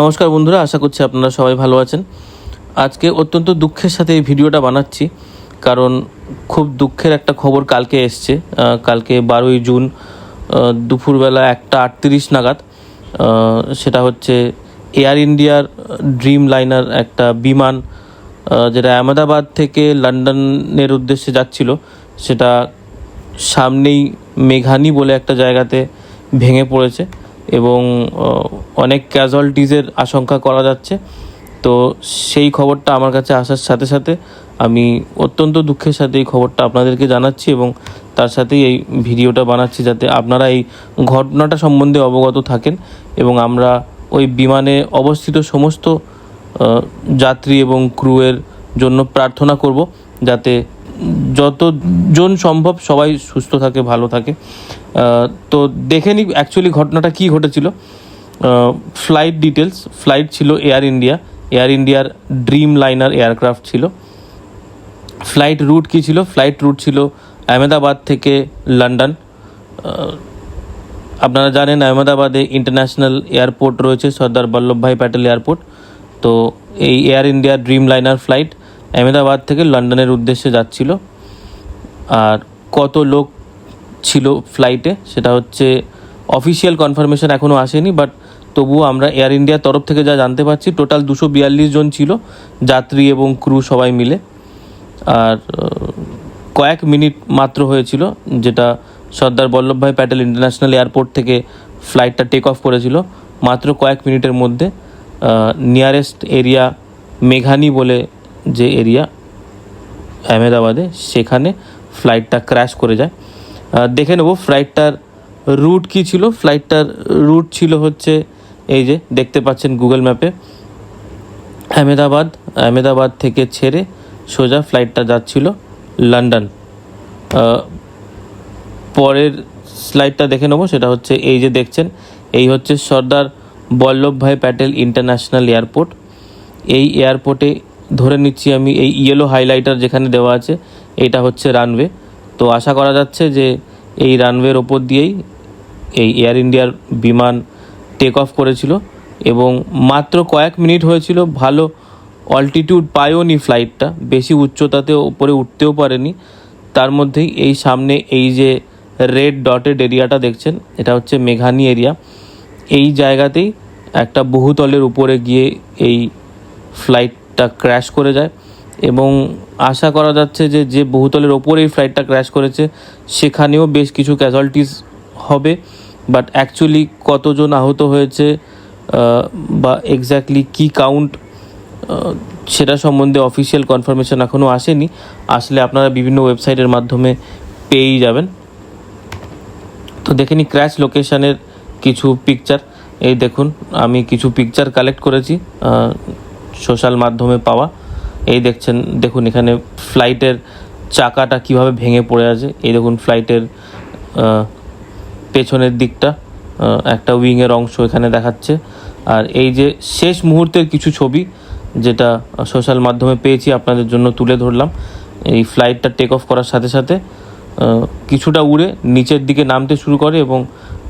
নমস্কার বন্ধুরা, আশা করছি আপনারা সবাই ভালো আছেন। আজকে অত্যন্ত দুঃখের সাথে এই ভিডিওটা বানাচ্ছি, কারণ খুব দুঃখের একটা খবর কালকে এসছে। কালকে বারোই জুন দুপুরবেলা একটা আটত্রিশ নাগাদ সেটা হচ্ছে এয়ার ইন্ডিয়ার ড্রিম লাইনার একটা বিমান যেটা আহমেদাবাদ থেকে লন্ডনের উদ্দেশ্যে যাচ্ছিল, সেটা সামনেই মেঘানি বলে একটা জায়গাতে ভেঙে পড়েছে। এবং অনেক ক্যাজুয়ালিটিসের আশঙ্কা করা যাচ্ছে। তো সেই খবরটা আমার কাছে আসার সাথে সাথে আমি অত্যন্ত দুঃখের সাথে এই খবরটা আপনাদেরকে জানাচ্ছি এবং তার সাথেই এই ভিডিওটা বানাচ্ছি যাতে আপনারা এই ঘটনাটা সম্বন্ধে অবগত থাকেন এবং আমরা ওই বিমানে অবস্থিত সমস্ত যাত্রী এবং ক্রুয়ের জন্য প্রার্থনা করব যাতে যতজন সম্ভব সবাই সুস্থ থাকে, ভালো থাকে। তো দেখে নিই অ্যাকচুয়ালি ঘটনাটা কী ঘটেছিল। ফ্লাইট ডিটেলস ফ্লাইট ছিল এয়ার ইন্ডিয়া এয়ার ইন্ডিয়ার ড্রিম লাইনার এয়ারক্রাফট ছিল। ফ্লাইট রুট কী ছিল? ফ্লাইট রুট ছিল আহমেদাবাদ থেকে লন্ডন আপনারা জানেন আহমেদাবাদে ইন্টারন্যাশনাল এয়ারপোর্ট রয়েছে, সর্দার বল্লভভাই প্যাটেল এয়ারপোর্ট। তো এই Air India dreamliner flight Ahmedabad থেকে লন্ডনের উদ্দেশ্যে যাচ্ছিল। আর কত লোক ছিল ফ্লাইটে সেটা হচ্ছে অফিসিয়াল কনফার্মেশন এখনও আসেনি বাট তবুও আমরা এয়ার ইন্ডিয়ার তরফ থেকে যা জানতে পারছি টোটাল দুশো বিয়াল্লিশ জন ছিল, যাত্রী এবং ক্রু সবাই মিলে। আর কয়েক মিনিট মাত্র হয়েছিল, যেটা সর্দার বল্লভভাই প্যাটেল ইন্টারন্যাশনাল এয়ারপোর্ট থেকে ফ্লাইটটা টেক অফ করেছিল। মাত্র কয়েক মিনিটের মধ্যে নিয়ারেস্ট এরিয়া মেঘানি বলে যে এরিয়া আহমেদাবাদে, সেখানে ফ্লাইটটা ক্র্যাশ করে যায়। দেখে নেব ফ্লাইটটার রুট কী ছিল। ফ্লাইটটার রুট ছিল হচ্ছে এই যে, দেখতে পাচ্ছেন গুগল ম্যাপে আহমেদাবাদ আহমেদাবাদ থেকে ছেড়ে সোজা ফ্লাইটটা যাচ্ছিল লন্ডন পরের স্লাইডটা দেখে নেব, সেটা হচ্ছে এই যে দেখছেন, এই হচ্ছে সর্দার বল্লভভাই প্যাটেল ইন্টারন্যাশনাল এয়ারপোর্ট। এই এয়ারপোর্টে ধরে নিচ্ছি আমি এই ইয়েলো হাইলাইটার যেখানে দেওয়া আছে, এটা হচ্ছে রানওয়ে তো আশা করা যাচ্ছে যে এই রানওয়ের ওপর দিয়েই এই এয়ার ইন্ডিয়ার বিমান টেক অফ করেছিল এবং মাত্র কয়েক মিনিট হয়েছিল, ভালো অল্টিটিউড পায়ওনি ফ্লাইটটা বেশি উচ্চতাতে উপরে উঠতেও পারেনি। তার মধ্যেই এই সামনে এই যে রেড ডটেড এরিয়াটা দেখছেন, এটা হচ্ছে মেঘানি এরিয়া এই জায়গাতেই একটা বহুতলের উপরে গিয়ে এই ফ্লাইটটা ক্র্যাশ করে যায় এবং আশা করা যাচ্ছে যে যে বহুতলের ওপরে এই ফ্লাইটটা ক্র্যাশ করেছে, সেখানেও বেশ কিছু ক্যাজুয়ালিটিস হবে। বাট অ্যাকচুয়ালি কতজন আহত হয়েছে বা এক্স্যাক্টলি কী কাউন্ট সেটা সম্বন্ধে অফিসিয়াল কনফার্মেশন এখনও আসেনি। আসলে আপনারা বিভিন্ন ওয়েবসাইটের মাধ্যমে পেয়েই যাবেন। তো দেখে নিই ক্র্যাশ লোকেশানের কিছু পিকচার এই দেখুন, আমি কিছু পিকচার কালেক্ট করেছি। সোশ্যাল মাধ্যমে পাওয়া। এই দেখছেন, দেখুন এখানে ফ্লাইটের চাকাটা কীভাবে ভেঙে পড়ে আছে। এই দেখুন ফ্লাইটের পেছনের দিকটা একটা উইংয়ের অংশ এখানে দেখাচ্ছে। আর এই যে শেষ মুহূর্তের কিছু ছবি, যেটা সোশ্যাল মাধ্যমে পেয়েছি আপনাদের জন্য তুলে ধরলাম, এই ফ্লাইটটা টেক অফ করার সাথে সাথে কিছুটা উড়ে নিচের দিকে নামতে শুরু করে এবং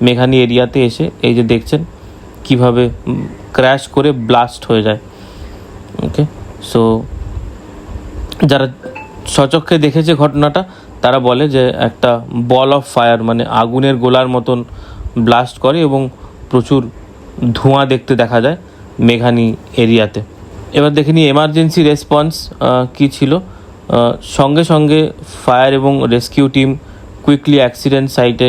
মেঘানি এরিয়াতে এসে এই যে দেখছেন, কীভাবে ক্র্যাশ করে ব্লাস্ট হয়ে যায়। ওকে সো যারা সচক্ষে দেখেছে ঘটনাটা, তারা বলে যে একটা বল অফ ফায়ার মানে আগুনের গোলার মতন ব্লাস্ট করে এবং প্রচুর ধোঁয়া দেখতে দেখা যায় মেঘানি এরিয়াতে। এবার দেখে নিই এমার্জেন্সি রেসপন্স কী ছিল? সঙ্গে সঙ্গে ফায়ার এবং রেস্কিউ টিম কুইকলি অ্যাক্সিডেন্ট সাইটে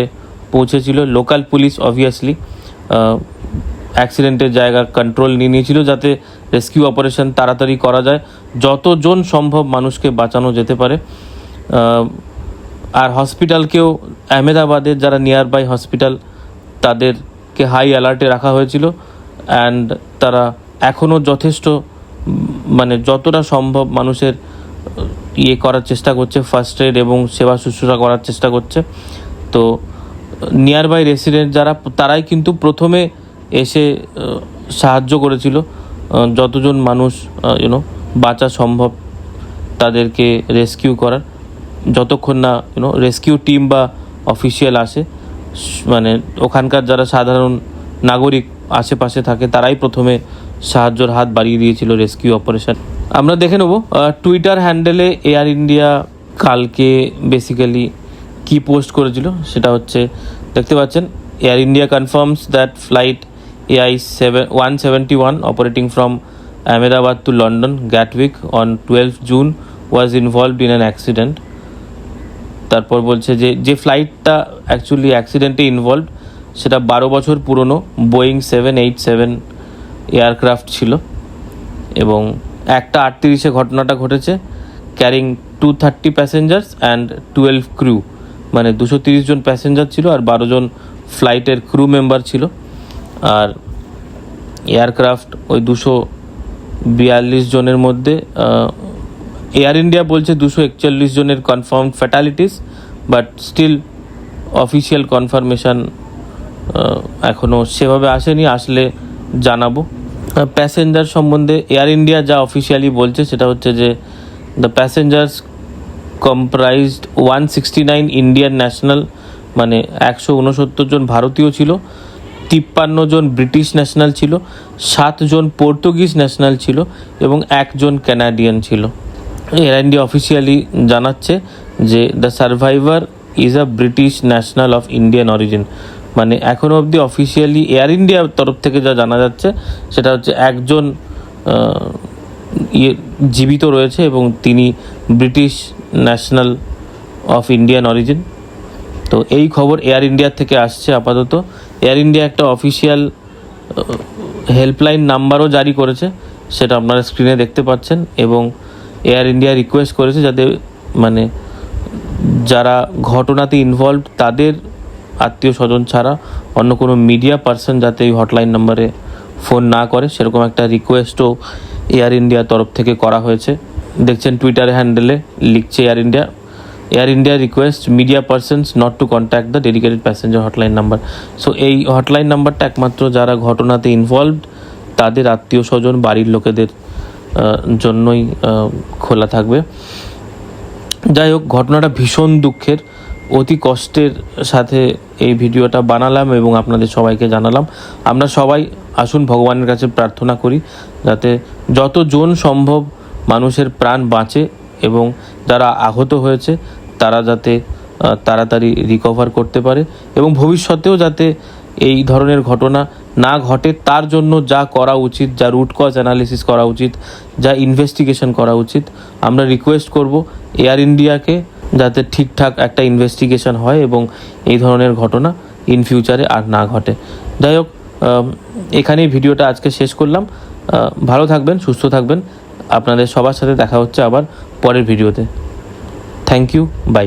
পৌঁছেছিল। লোকাল পুলিশ অবভিয়াসলি অ্যাক্সিডেন্টের জায়গা কন্ট্রোল নিয়ে নিয়েছিল যাতে রেস্কিউ অপারেশন তাড়াতাড়ি করা যায়। যতজন সম্ভব মানুষকে বাঁচানো যেতে পারে। আর হসপিটালকেও আহমেদাবাদের যারা নিয়ার বাই হসপিটাল তাদেরকে হাই অ্যালার্টে রাখা হয়েছিল। অ্যান্ড তারা এখনও যথেষ্ট মানে যতটা সম্ভব মানুষের ইয়ে করার চেষ্টা করছে ফার্স্ট এড এবং সেবা শুশ্রূষা করার চেষ্টা করছে। তো নিয়ার বাই রেসিডেন্ট যারা, তারাই কিন্তু প্রথমে এসে সাহায্য করেছিল। যতজন মানুষ ইউনো বাঁচা সম্ভব তাদেরকে রেস্কিউ করার। যতক্ষণ না ইউনো রেস্কিউ টিম বা অফিসিয়াল আসে মানে ওখানকার যারা সাধারণ নাগরিক আশেপাশে থাকে, তারাই প্রথমে সাহায্যর হাত বাড়িয়ে দিয়েছিল রেস্কিউ অপারেশন আমরা দেখে নেব টুইটার হ্যান্ডেলে এয়ার ইন্ডিয়া কালকে বেসিক্যালি কি পোস্ট করেছিল, সেটা হচ্ছে, দেখতে পাচ্ছেন Air India confirms that flight one seventy one operating from Ahmedabad to London Gatwick on twelve June was involved in an accident তারপর বলছে যে যে ফ্লাইটটা অ্যাকচুয়ালি অ্যাক্সিডেন্টে ইনভলভ সেটা বারো বছর পুরনো Boeing seven eight seven aircraft ছিল এবং একটা আটত্রিশে ঘটনাটা ঘটেছে carrying two thirty passengers and twelve crew মানে দুশো তিরিশ জন প্যাসেঞ্জার ছিল আর বারো জন ফ্লাইটের ক্রু মেম্বার ছিল। আর এয়ারক্রাফট ওই দুশো বিয়াল্লিশ জনের মধ্যে এয়ার ইন্ডিয়া বলছে দুশো একচল্লিশ জনের confirm fatalities but still official confirmation এখনও সেভাবে আসেনি, আসলে জানাব। প্যাসেঞ্জার সম্বন্ধে এয়ার ইন্ডিয়া যা অফিসিয়ালি বলছে সেটা হচ্ছে যে the passengers comprised one sixty nine Indian national মানে একশো উনসত্তর জন ভারতীয় ছিল। তিপ্পান্ন জন ব্রিটিশ ন্যাশনাল ছিল সাতজন পর্তুগিজ ন্যাশনাল ছিল এবং একজন ক্যানাডিয়ান ছিল। এয়ার ইন্ডিয়া অফিসিয়ালি জানাচ্ছে যে the survivor is a British national of Indian origin মানে এখনও অবধি অফিসিয়ালি এয়ার ইন্ডিয়ার তরফ থেকে যা জানা যাচ্ছে, সেটা হচ্ছে একজন ইয়ে জীবিত রয়েছে এবং তিনি British national of Indian origin তো এই খবর এয়ার ইন্ডিয়ার থেকে আসছে আপাতত। এয়ার ইন্ডিয়া একটা অফিসিয়াল হেল্পলাইন নাম্বারও জারি করেছে, সেটা আপনারা স্ক্রিনে দেখতে পাচ্ছেন এবং এয়ার ইন্ডিয়া রিকোয়েস্ট করেছে যাতে মানে যারা ঘটনাতে ইনভলভ তাদের আত্মীয় স্বজন ছাড়া অন্য কোনো মিডিয়া পার্সন যাতে এই হটলাইন নাম্বারে ফোন না করে, সেরকম একটা রিকোয়েস্টও এয়ার ইন্ডিয়ার তরফ থেকে করা হয়েছে। দেখছেন টুইটার হ্যান্ডেলে লিখছে Air India Air India request media persons not to contact the dedicated passenger hotline number so এই হটলাইন নাম্বারটা একমাত্র যারা ঘটনাতে ইনভলভড তাদের আত্মীয় স্বজন, বাড়ির লোকেদের জন্যই খোলা থাকবে। যাই হোক, ঘটনাটা ভীষণ দুঃখের। অতি কষ্টের সাথে এই ভিডিওটা বানালাম এবং আপনাদের সবাইকে জানালাম। আমরা সবাই আসুন ভগবানের কাছে প্রার্থনা করি, যাতে যতজন সম্ভব মানুষের প্রাণ বাঁচে এবং যারা আহত হয়েছে তারা যাতে তাড়াতাড়ি রিকভার করতে পারে এবং ভবিষ্যতেও যাতে এই ধরনের ঘটনা না ঘটে, তার জন্য যা করা উচিত, যা রুট কজ অ্যানালিসিস করা উচিত, যা ইনভেস্টিগেশন করা উচিত, আমরা রিকোয়েস্ট করব এয়ার ইন্ডিয়াকে যাতে ঠিকঠাক একটা ইনভেস্টিগেশন হয় এবং এই ধরনের ঘটনা ইন ফিউচারে আর না ঘটে। যাই হোক এখানেই ভিডিওটা আজকে শেষ করলাম। ভালো থাকবেন, সুস্থ থাকবেন। আপনাদের সবার সাথে দেখা হচ্ছে আবার পরের ভিডিওতে থ্যাংক ইউ বাই